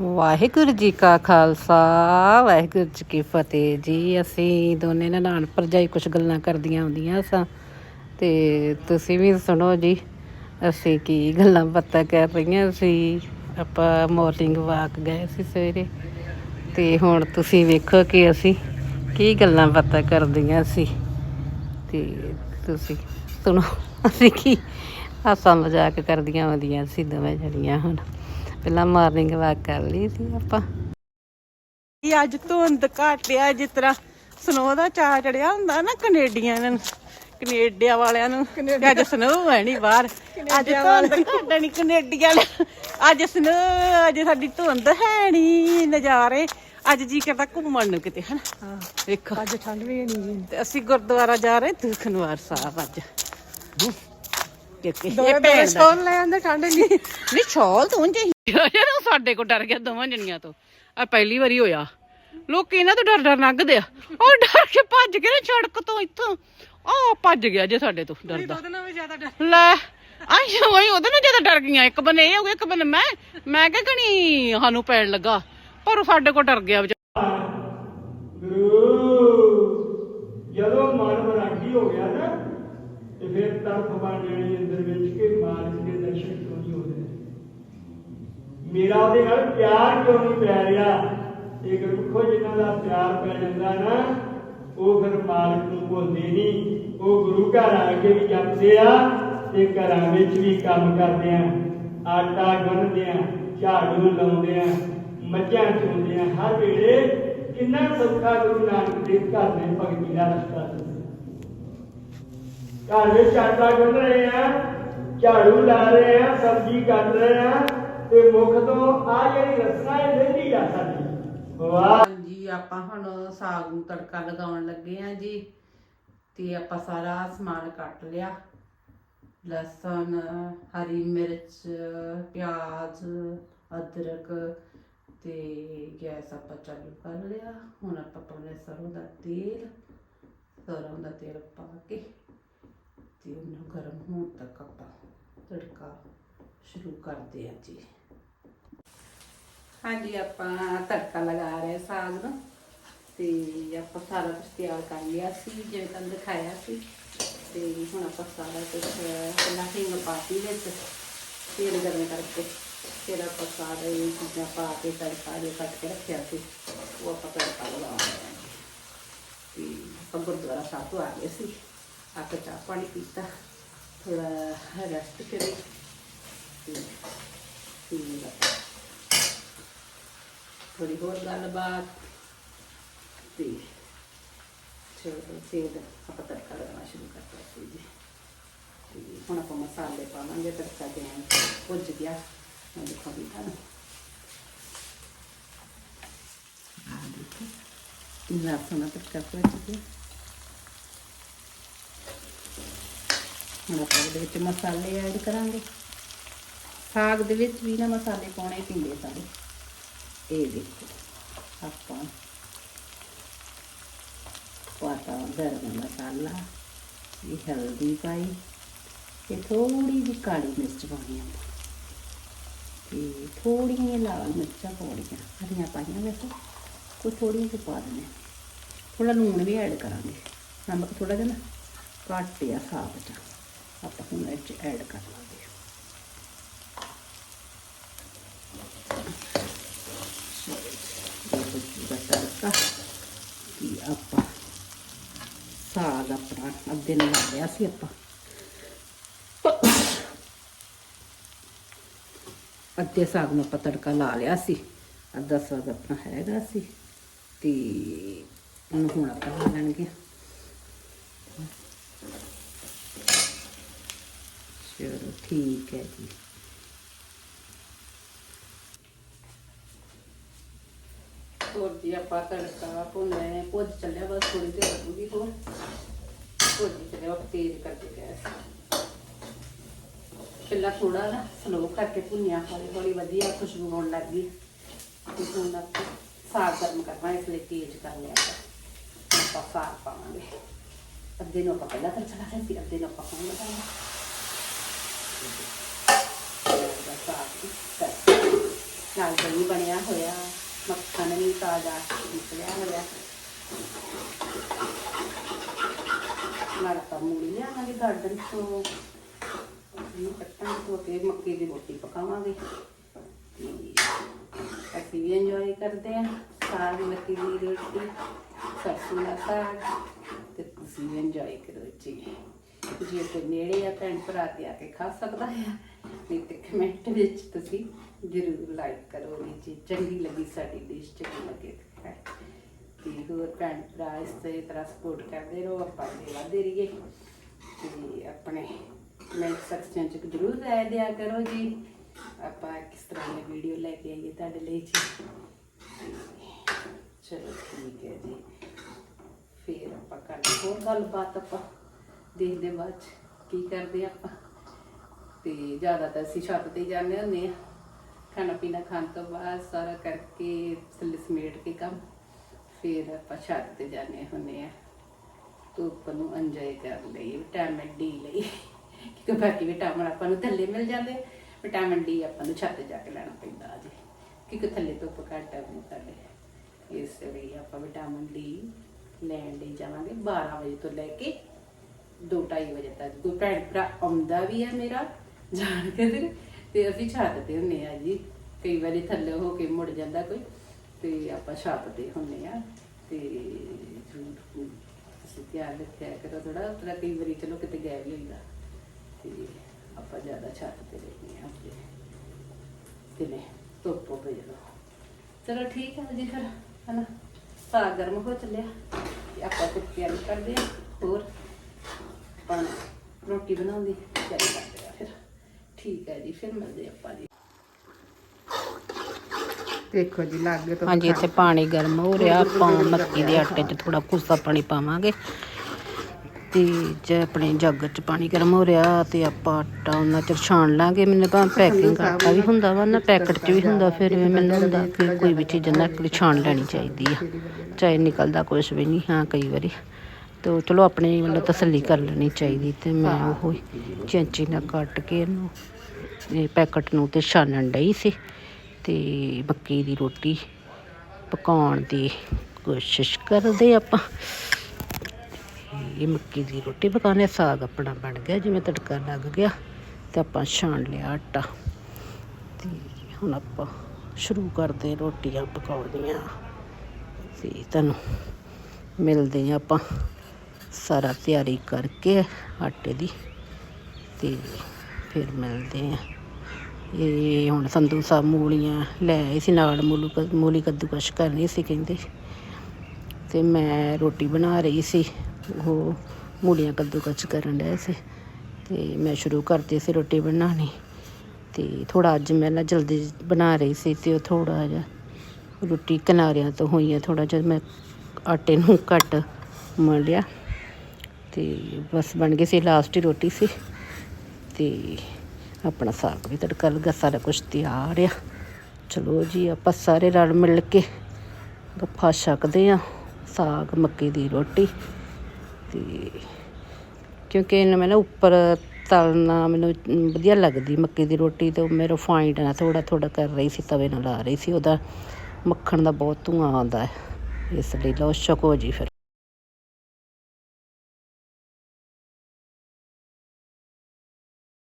ਵਾਹਿਗੁਰੂ ਜੀ ਕਾ ਖਾਲਸਾ, ਵਾਹਿਗੁਰੂ ਜੀ ਕੀ ਫਤਿਹ ਜੀ। ਅਸੀਂ ਦੋਨੇ ਨਨਾਣ ਭਰਜਾਈ ਕੁਝ ਗੱਲਾਂ ਕਰਦੀਆਂ ਹੁੰਦੀਆਂ ਸਾਂ। ਤੇ ਤੁਸੀਂ ਵੀ ਸੁਣੋ ਜੀ, ਅਸੀਂ ਕੀ ਗੱਲਾਂ ਬਾਤਾਂ ਕਰ ਰਹੀਆਂ ਸੀ। ਆਪਾਂ ਮਾਰਨਿੰਗ ਵਾਕ ਗਏ ਸੀ ਸਵੇਰੇ। ਤੇ ਹੁਣ ਤੁਸੀਂ ਵੇਖੋ ਕਿ ਅਸੀਂ ਕੀ ਗੱਲਾਂ ਬਾਤਾਂ ਕਰਦੀਆਂ ਸੀ। ਤੇ ਤੁਸੀਂ ਸੁਣੋ, ਅਸੀਂ ਕੀ ਹਾਸਾ ਮਜ਼ਾਕ ਕਰਦੀਆਂ ਹੁੰਦੀਆਂ ਸੀ ਦੋਵੇਂ ਜਣੀਆਂ ਹੁਣ। ਪਹਿਲਾਂ ਮਾਰਨਿੰਗ ਵਾਕ ਕਰ ਲਈ ਸੀ ਆਪਾਂ। ਇਹ ਅੱਜ ਧੁੰਦ ਘੱਟ ਆ ਜਿਸ ਤਰ੍ਹਾਂ ਸਨੋ ਦਾ ਚਾ ਚੜਿਆ ਹੁੰਦਾ ਨਾ ਕੈਨੇਡੀਆਂ ਨੂੰ ਕੈਨੇਡੀਆ ਵਾਲਿਆਂ ਨੂੰ ਅੱਜ ਸਨੋ ਹੈ ਨਹੀਂ ਬਾਹਰ। ਅੱਜ ਧੁੰਦ ਘੱਟ ਨਹੀਂ ਕੈਨੇਡੀਆ ਵਾਲੇ ਅੱਜ ਸਨੋ ਅੱਜ ਸਾਡੀ ਧੁੰਦ ਹੈ ਨਹੀਂ ਨਜ਼ਾਰੇ। ਅੱਜ ਜੀ ਕਰਦਾ ਘੁੰਮਣ ਨੂੰ ਕਿਤੇ ਹਨ? ਵੇਖੋ। ਅੱਜ ਠੰਡ ਵੀ ਨਹੀਂ ਤੇ ਅਸੀਂ ਗੁਰਦੁਆਰਾ ਜਾ ਰਹੇ ਦੁਖਨਵਾਰ ਸਾਹਿਬ ਅੱਜ। ਇਹ ਭੈਣ ਦਾ ਲੈ ਆਂਦੇ ਠੰਡ ਨਹੀਂ ਨਹੀਂ ਛੋਲ ਤੂੰ ਜੇ ਜਦੋਂ ਸਾਡੇ ਕੋ ਡਰ ਗਿਆ ਦੋਵਾਂ ਜਣੀਆਂ ਤੋਂ। ਆ ਪਹਿਲੀ ਵਾਰੀ ਹੋਇਆ। ਲੋਕੀ ਇਹਨਾਂ ਤੋਂ ਡਰ ਡਰ ਲੰਘਦੇ ਆ। ਉਹ ਡਰ ਕੇ ਭੱਜ ਗਏ ਨਾ ਸੜਕ ਤੋਂ ਇੱਥੋਂ। ਆ ਭੱਜ ਗਿਆ ਜੇ ਸਾਡੇ ਤੋਂ ਡਰਦਾ। ਉਹਦੇ ਨਾਲ ਵੀ ਜ਼ਿਆਦਾ ਡਰ। ਲੈ ਆਈ ਹੋਈ ਉਹਦੇ ਨਾਲ ਜ਼ਿਆਦਾ ਡਰ ਗਈਆਂ। ਇੱਕ ਬੰਨੇ ਇਹ ਹੋ ਗਿਆ ਇੱਕ ਬੰਨੇ ਮੈਂ। ਮੈਂ ਕਿਹਾ ਕਣੀ ਸਾਨੂੰ ਪੈਣ ਲੱਗਾ। ਪਰ ਉਹ ਸਾਡੇ ਕੋ ਡਰ ਗਿਆ ਵਿਚਾਰਾ। ਗੁਰੂ ਜਦੋਂ ਮਨ ਵਿਰਾਗੀ ਹੋ ਗਿਆ ਨਾ ਤੇ ਫਿਰ ਤਰਫ ਬਣ ਜਾਣੀ ਅੰਦਰ ਵਿੱਚ ਕਿ ਮਾਲਕ ਦੇ ਦਰਸ਼ਨ ਕਿਉਂ ਨਹੀਂ ਹੋ ਰਹੇ ਮੇਰਾ ਉਹਦੇ ਨਾਲ ਪਿਆਰ ਕਿਉਂ ਨਹੀਂ ਪੈ ਰਿਹਾ? ਇਹ ਗੁਰਮੁਖੋ ਜਿਨ੍ਹਾਂ ਦਾ ਪਿਆਰ ਪੈ ਜਾਂਦਾ ਨਾ, ਉਹ ਫਿਰ ਮਾਲਕ ਨੂੰ ਭੁੱਲਦੇ ਨਹੀਂ। ਉਹ ਗੁਰੂ ਘਰ ਆ ਕੇ ਵੀ ਜਪਦੇ ਆ ਤੇ ਘਰਾਂ ਵਿੱਚ ਵੀ ਕੰਮ ਕਰਦੇ ਆ। ਆਟਾ ਗੁੰਨਦੇ ਆ, ਝਾੜੂ ਲਾਉਂਦੇ ਆ, ਮੱਝਾਂ ਚੋਂਦੇ ਆ। ਹਰ ਵੇਲੇ ਕਿੰਨਾ ਸੌਖਾ ਗੁਰੂ ਨਾਨਕ ਦੇਵ ਘਰ ਨੇ ਭਗਤੀ ਦਾ ਰਸਤਾ ਦੱਸਿਆ ਘਰ ਵਿੱਚ ਆਟਾ ਗੁੰਨ ਰਹੇ ਆ, ਝਾੜੂ ਲਾ ਰਹੇ ਆ, ਸਬਜ਼ੀ ਕੱਟ ਰਹੇ ਆ ਤੇ ਮੁਖ ਤੋਂ ਆ ਜਿਹੜੀ ਰਸਨਾ ਹੈ ਲੈਂਦੀ ਆ ਸਾਡੀ। ਵਾਹ। ਹਾਂਜੀ, ਆਪਾਂ ਹੁਣ ਸਾਗ ਨੂੰ ਤੜਕਾ ਲਗਾਉਣ ਲੱਗੇ ਆ ਜੀ, ਤੇ ਆਪਾਂ ਸਾਰਾ ਸਮਾਨ ਕੱਟ ਲਿਆ। ਲਸਣ, ਹਰੀ ਮਿਰਚ, ਪਿਆਜ਼, ਅਦਰਕ ਤੇ ਗੈਸ ਆਪਾਂ ਚਾਲੂ ਕਰ ਲਿਆ। ਹੁਣ ਆਪਾਂ ਪਾਉਣੇ ਸਰੋਂ ਦਾ ਤੇਲ। ਸਰੋਂ ਦਾ ਤੇਲ ਪਾ ਕੇ ਤੇ ਉਹਨੂੰ ਗਰਮ ਹੋਣ ਤੱਕ ਆਪਾਂ ਤੜਕਾ ਸ਼ੁਰੂ ਕਰਦੇ ਆ ਜੀ। ਹਾਂਜੀ, ਆਪਾਂ ਤੜਕਾ ਲਗਾ ਰਹੇ ਸਾਗ ਨੂੰ ਤੇ ਆਪਾਂ ਸਾਰਾ ਕੁਝ ਤਿਆਰ ਕਰ ਲਿਆ ਸੀ, ਜਿਵੇਂ ਤੁਹਾਨੂੰ ਦਿਖਾਇਆ ਸੀ। ਤੇ ਹੁਣ ਆਪਾਂ ਸਾਰਾ ਕੁਝ ਪਹਿਲਾਂ ਹਿੰਗ ਪਾਤੀ ਵਿੱਚ ਤੇਲ ਗਰਮ ਕਰਕੇ ਫਿਰ ਆਪਾਂ ਸਾਰੇ ਚੀਜ਼ਾਂ ਪਾ ਕੇ ਤੜਕਾ ਜੋ ਕੱਟ ਕੇ ਰੱਖਿਆ ਸੀ, ਉਹ ਆਪਾਂ ਤੜਕਾ ਲਗਾਉਣਾ ਹੈ। ਤੇ ਆਪਾਂ ਗੁਰਦੁਆਰਾ ਸਾਹਿਬ ਤੋਂ ਆ ਗਏ ਸੀ, ਆ ਚਾਹ ਪਾਣੀ ਪੀਤਾ ਥੋੜਾ ਰੈਸਟ ਕਰੀ। ਤੇ ਫਿਰ ਆਪਾਂ ਥੋੜੀ ਹੋਰ ਗੱਲਬਾਤ ਤੇ ਚਲੋ ਫਿਰ ਆਪਾਂ ਤੜਕਾ ਲਗਾਉਣਾ ਸ਼ੁਰੂ ਕਰਤਾ ਸੀ ਜੀ ਤੇ ਹੁਣ ਆਪਾਂ ਮਸਾਲੇ ਪਾਵਾਂਗੇ ਤੜਕਾ ਜਿਵੇਂ ਭੁੱਜ ਗਿਆ ਮੈਂ ਦਿਖਾਉਂਦੀ ਤੁਹਾਨੂੰ ਆਹ ਦੇਖੋ ਸੋਹਣਾ ਤੜਕਾ ਭੁੱਜ ਗਿਆ ਹੁਣ ਆਪਾਂ ਇਹਦੇ ਵਿੱਚ ਮਸਾਲੇ ਐਡ ਕਰਾਂਗੇ। ਸਾਗ ਦੇ ਵਿੱਚ ਵੀ ਨਾ ਮਸਾਲੇ ਪਾਉਣੇ ਪੈਂਦੇ ਸਾਰੇ ਇਹ ਦੇਖੋ ਆਪਾਂ ਪਾਤਾ ਗਰਮ ਮਸਾਲਾ ਇਹ ਹਲਦੀ ਪਾਈ ਤੇ ਥੋੜੀ ਜਿਹੀ ਕਾਲੀ ਮਿਰਚ ਪਾਉਣੀ ਆਪਾਂ ਤੇ ਥੋੜੀਆਂ ਜਿਹੀਆਂ ਲਾਲ ਮਿਰਚਾਂ ਪਾਉਣੀਆਂ ਹਰੀਆਂ ਪਾਈਆਂ ਵੈਸੇ ਕੋਈ ਥੋੜੀਆਂ ਜਿਹੀ ਪਾ ਦਿੰਦੇ ਹਾਂ। ਥੋੜਾ ਲੂਣ ਵੀ ਐਡ ਕਰਾਂਗੇ ਨਮਕ ਥੋੜਾ ਜਿਹਾ ਨਾ ਘੱਟ ਆ ਸਾਗ 'ਚ ਆਪਾਂ ਹੁਣ ਇਹ 'ਚ ਐਡ ਕਰ ਲਾਂਗੇ ਇਹ ਦਾ ਤੜਕਾ ਕਿ ਆਪਾਂ ਸਾਗ ਆਪਣਾ ਅੱਧੇ ਨੂੰ ਲਾ ਲਿਆ ਸੀ ਆਪਾਂ। ਅੱਧੇ ਸਾਗ ਨੂੰ ਆਪਾਂ ਤੜਕਾ ਲਾ ਲਿਆ ਸੀ। ਅੱਧਾ ਸਾਗ ਆਪਣਾ ਹੈਗਾ ਸੀ ਤੇ ਉਹਨੂੰ ਹੁਣ ਆਪਾਂ ਲਾ ਲੈਣਗੇ। ਚਲੋ ਠੀਕ ਹੈ ਜੀ। ਹੋਰ ਜੀ, ਆਪਾਂ ਤੜਕਾ ਭੁੰਨੇ ਭੁੱਜ ਚੱਲਿਆ ਬਸ ਥੋੜੀ ਦੇਰ ਲੱਗੂਗੀ ਹੋਰ ਭੁੱਜ ਚੱਲਿਆ ਉਹ ਤੇਜ਼ ਕਰਕੇ ਗੈਸ ਪਹਿਲਾਂ ਥੋੜਾ ਨਾ ਸਲੋ ਕਰਕੇ ਭੁੰਨਿਆ, ਹੌਲੀ ਹੌਲੀ ਵਧੀਆ ਖੁਸ਼ਬੂ ਆਉਣ ਲੱਗ ਗਈ। ਤੇ ਹੁਣ ਆਪਾਂ ਸਾਗ ਗਰਮ ਕਰਨਾ, ਇਸ ਲਈ ਤੇਜ਼ ਕਰ ਲਿਆ ਆਪਾਂ। ਆਪਾਂ ਸਾਗ ਪਾਵਾਂਗੇ। ਅੱਧੇ ਨੂੰ ਆਪਾਂ ਪਹਿਲਾਂ ਤੜਕਾ ਲਾ ਸੀ, ਅੱਧੇ ਨੂੰ ਆਪਾਂ ਹੁਣ ਲਗਾਵਾਂਗੇ ਨਾਲ ਦਹੀਂ ਬਣਿਆ ਹੋਇਆ, ਮੱਖਣ ਵੀ ਤਾਜ਼ਾ ਨਿਕਲਿਆ ਹੋਇਆ। ਨਾਲ ਆਪਾਂ ਮੂਲੀ ਲਿਆਵਾਂਗੇ ਗਾਰਡਨ ਤੋਂ ਇਹਨੂੰ ਕੱਟਾਂਗੇ ਧੋ ਕੇ ਮੱਕੀ ਦੀ ਰੋਟੀ ਪਕਾਵਾਂਗੇ। ਤੇ ਅਸੀਂ ਵੀ ਇੰਜੋਏ ਕਰਦੇ ਹਾਂ। ਸਾਗ, ਮੱਕੀ ਦੀ ਰੋਟੀ, ਸਰਸੋਂ ਦਾ ਸਾਗ ਤੇ ਤੁਸੀਂ ਵੀ ਇੰਜੋਏ ਕਰੋ ਜੀ। ਜੇ ਕੋਈ ਨੇੜੇ ਆ ਭੈਣ ਭਰਾ ਤੇ ਆ ਕੇ ਖਾ ਸਕਦਾ ਹੈ। ਨਹੀਂ ਤੇ ਕਮੈਂਟ ਵਿੱਚ ਤੁਸੀਂ ਜ਼ਰੂਰ ਲਾਈਕ ਕਰੋ ਜੀ। ਚੰਗੀ ਲੱਗੀ ਸਾਡੀ ਡਿਸ਼ ਚੰਗੀ ਲੱਗੇ ਤਾਂ ਹੋਰ ਭੈਣ ਭਰਾ ਇਸ ਤੇ ਤਰ੍ਹਾਂ ਸਪੋਰਟ ਕਰਦੇ ਰਹੋ, ਆਪਾਂ ਅੱਗੇ ਵਧਦੇ ਰਹੀਏ। ਤੇ ਆਪਣੇ ਕਮੈਂਟ ਸੈਕਸ਼ਨ ਚ ਜ਼ਰੂਰ ਰਾਏ ਦਿਆ ਕਰੋ ਜੀ। ਆਪਾਂ ਕਿਸ ਤਰ੍ਹਾਂ ਦੀ ਵੀਡੀਓ ਲੈ ਕੇ ਆਈਏ ਤੁਹਾਡੇ ਲਈ ਜੀ। ਚਲੋ ਠੀਕ ਹੈ ਜੀ। ਫਿਰ ਆਪਾਂ ਕਰਦੇ ਹੋਰ ਗੱਲਬਾਤ ਆਪਾਂ। ਦੇਖਦੇ ਬਾਅਦ ਚ ਕੀ ਕਰਦੇ ਆਪਾਂ। ਤੇ ਜ਼ਿਆਦਾਤਰ ਅਸੀਂ ਛੱਤ ਤੇ ਜਾਂਦੇ ਹੁੰਦੇ ਆ ਖਾਣਾ ਪੀਣਾ ਖਾਣ ਤੋਂ ਬਾਅਦ ਸਾਰਾ ਕਰਕੇ ਥੱਲੇ ਸਮੇਟ ਕੇ ਕੰਮ। ਫਿਰ ਆਪਾਂ ਛੱਤ ਤੇ ਜਾਂਦੇ ਹੁੰਦੇ ਆ। ਧੁੱਪ ਨੂੰ ਇੰਜੋਏ ਕਰਨ ਲਈ ਵਿਟਾਮਿਨ ਡੀ ਲਈ। ਕਿਉਂਕਿ ਬਾਕੀ ਵਿਟਾਮਿਨ ਆਪਾਂ ਨੂੰ ਥੱਲੇ ਮਿਲ ਜਾਂਦੇ ਵਿਟਾਮਿਨ ਡੀ ਆਪਾਂ ਨੂੰ ਛੱਤ ਜਾ ਕੇ ਲੈਣਾ ਪੈਂਦਾ ਜੀ ਕਿਉਂਕਿ ਥੱਲੇ ਧੁੱਪ ਘੱਟ ਹੈ ਆਪਣੇ ਸਾਡੇ। ਇਸ ਲਈ ਆਪਾਂ ਵਿਟਾਮਿਨ ਡੀ ਲੈਣ ਲਈ ਜਾਵਾਂਗੇ 12 ਵਜੇ ਤੋਂ ਲੈ ਕੇ 2:30 ਵਜੇ ਤੱਕ। ਕੋਈ ਭੈਣ ਭਰਾ ਆਉਂਦਾ ਵੀ ਹੈ ਮੇਰਾ ਜਾਣ ਕੇ ਤੇ- ਤੇ ਅਸੀਂ ਛੱਤ ਤੇ ਹੁੰਨੇ ਆ ਜੀ। ਕਈ ਵਾਰੀ ਥੱਲੇ ਹੋ ਕੇ ਮੁੜ ਜਾਂਦਾ ਕੋਈ। ਤੇ ਆਪਾਂ ਛਾਪਦੇ ਤੇ ਹੁੰਨੇ ਆ ਤੇ ਜ਼ਰੂਰ ਤੁਸੀਂ ਧਿਆਨ ਰੱਖਿਆ ਕਰੋ ਥੋੜਾ ਥੋੜਾ ਕਈ ਵਾਰੀ ਚਲੋ ਕਿਤੇ ਗਏ ਵੀ ਹੁੰਦਾ। ਤੇ ਆਪਾਂ ਜ਼ਿਆਦਾ ਛਾਪਦੇ ਰਹਿੰਦੇ ਆ ਤੇ ਦਿਨੇ ਧੁੱਪ ਹੋ ਜਦੋਂ ਚਲੋ ਠੀਕ ਹੈ ਜੀ ਫਿਰ, ਹਨਾ? ਸਾਗ ਗਰਮ ਹੋ ਚੱਲਿਆ। ਤੇ ਆਪਾਂ ਕੁਝ ਨੂੰ ਕਰਦੇ ਆ, ਹੋਰ ਆਪਾਂ ਰੋਟੀ ਬਣਾਉਣ ਚੱਲ ਤਿਆਰੀ ਕਰਦੇ ਆ ਫਿਰ। ਠੀਕ ਹੈ ਜੀ, ਫਿਰ ਮਿਲਦੇ ਆਪਾਂ ਜੀ। ਦੇਖੋ ਜੀ ਲਾਗੇ ਤੋਂ ਹਾਂਜੀ ਇੱਥੇ ਪਾਣੀ ਗਰਮ ਹੋ ਰਿਹਾ ਆਪਾਂ ਮੱਕੀ ਦੇ ਆਟੇ 'ਚ ਥੋੜਾ ਕੁਸਾ ਪਾਣੀ ਪਾਵਾਂਗੇ। ਤੇ ਜੇ ਆਪਣੇ ਜੱਗ 'ਚ ਪਾਣੀ ਗਰਮ ਹੋ ਰਿਹਾ ਤੇ ਆਪਾਂ ਆਟਾ ਉਹਨਾਂ ਚ ਛਾਣ ਲਾਂਗੇ। ਮੈਨੂੰ ਤਾਂ ਪੈਕਿੰਗ ਆਟਾ ਵੀ ਹੁੰਦਾ ਵਾ ਨਾ ਪੈਕਟ 'ਚ ਵੀ ਹੁੰਦਾ ਫਿਰ ਵੀ ਮੈਨੂੰ ਹੁੰਦਾ ਕਿ ਕੋਈ ਵੀ ਚੀਜ਼ ਨਾ ਇੱਕ ਛਾਣ ਲੈਣੀ ਚਾਹੀਦੀ ਆ। ਚਾਹੇ ਨਿਕਲਦਾ ਕੁਝ ਵੀ ਨਹੀਂ ਹਾਂ ਕਈ ਵਾਰੀ। ਤੇ ਚਲੋ ਆਪਣੀ ਮਤਲਬ ਤਸੱਲੀ ਕਰ ਲੈਣੀ ਚਾਹੀਦੀ ਤੇ ਮੈਂ ਉਹ ਚੈਂਚੀ ਨਾਲ ਕੱਟ ਕੇ ਇਹਨੂੰ ਇਹ ਪੈਕਟ ਨੂੰ ਤੇ ਛਾਣਨ ਡਈ ਸੀ। ਤੇ ਮੱਕੀ ਦੀ ਰੋਟੀ ਪਕਾਉਣ ਦੀ ਕੋਸ਼ਿਸ਼ ਕਰਦੇ ਆਪਾਂ। ਇਹ ਮੱਕੀ ਦੀ ਰੋਟੀ ਪਕਾਉਣੇ ਸਾਗ ਆਪਣਾ ਬਣ ਗਿਆ, ਜਿਵੇਂ ਤੜਕਾ ਲੱਗ ਗਿਆ ਤੇ ਆਪਾਂ ਛਾਣ ਲਿਆ ਆਟਾ। ਤੇ ਹੁਣ ਆਪਾਂ ਸ਼ੁਰੂ ਕਰਦੇ ਹਾਂ ਰੋਟੀਆਂ ਪਕਾਉਣੀਆਂ। ਤੇ ਤੁਹਾਨੂੰ ਮਿਲਦੇ ਹਾਂ ਆਪਾਂ। ਸਾਰਾ ਤਿਆਰੀ ਕਰਕੇ ਆਟੇ ਦੀ ਤੇ ਫਿਰ ਮਿਲਦੇ ਹਾਂ। ਇਹ ਹੁਣ ਸੰਧੂ ਸਾਹਿਬ ਮੂਲੀਆਂ ਲੈ ਆਏ ਸੀ, ਨਾਲ ਮੂਲੂ ਮੂਲੀ ਕੱਦੂਕਸ਼ ਕਰਨੀ ਸੀ ਕਹਿੰਦੇ। ਤੇ ਮੈਂ ਰੋਟੀ ਬਣਾ ਰਹੀ ਸੀ, ਉਹ ਮੂਲੀਆਂ ਕੱਦੂਕਸ਼ ਕਰਨ ਡਏ ਸੀ। ਤੇ ਮੈਂ ਸ਼ੁਰੂ ਕਰਤੀ ਸੀ ਰੋਟੀ ਬਣਾਉਣੀ। ਤੇ ਥੋੜਾ ਅੱਜ ਮੈਂ ਨਾ ਜਲਦੀ ਬਣਾ ਰਹੀ ਸੀ ਤੇ ਉਹ ਥੋੜਾ ਜਿਹਾ ਰੋਟੀ ਕਿਨਾਰਿਆਂ ਤੋਂ ਹੋਈ ਆ ਥੋੜਾ ਜਿਹਾ ਮੈਂ ਆਟੇ ਨੂੰ ਘੱਟ ਮਲ ਲਿਆ। ਤੇ ਬਸ ਬਣ ਗਈ ਸੀ ਲਾਸਟ ਹੀ ਰੋਟੀ ਸੀ। ਤੇ ਆਪਣਾ ਸਾਗ ਵੀ ਤੜਕਾ ਲੱਗਾ, ਸਾਰਾ ਕੁਝ ਤਿਆਰ ਆ। ਚਲੋ ਜੀ, ਆਪਾਂ ਸਾਰੇ ਰਲ ਮਿਲ ਕੇ ਗੱਫਾ ਛਕਦੇ ਆ, ਸਾਗ, ਮੱਕੀ ਦੀ ਰੋਟੀ। ਤੇ ਕਿਉਂਕਿ ਇਹਨਾਂ ਮੈਂ ਨਾ ਉੱਪਰ ਤਲਣਾ ਮੈਨੂੰ ਵਧੀਆ ਲੱਗਦੀ ਮੱਕੀ ਦੀ ਰੋਟੀ ਤੇ ਮੈਂ ਰਿਫਾਈਂਡ ਨਾਲ ਥੋੜਾ ਥੋੜਾ ਕਰ ਰਹੀ ਸੀ, ਤਵੇ ਨਾਲ ਲਾ ਰਹੀ ਸੀ। ਉਹਦਾ ਮੱਖਣ ਦਾ ਬਹੁਤ ਧੂਆਂ ਆਉਂਦਾ ਹੈ। ਇਸ ਲਈ ਲਓ, ਛਕੋ ਜੀ ਫਿਰ।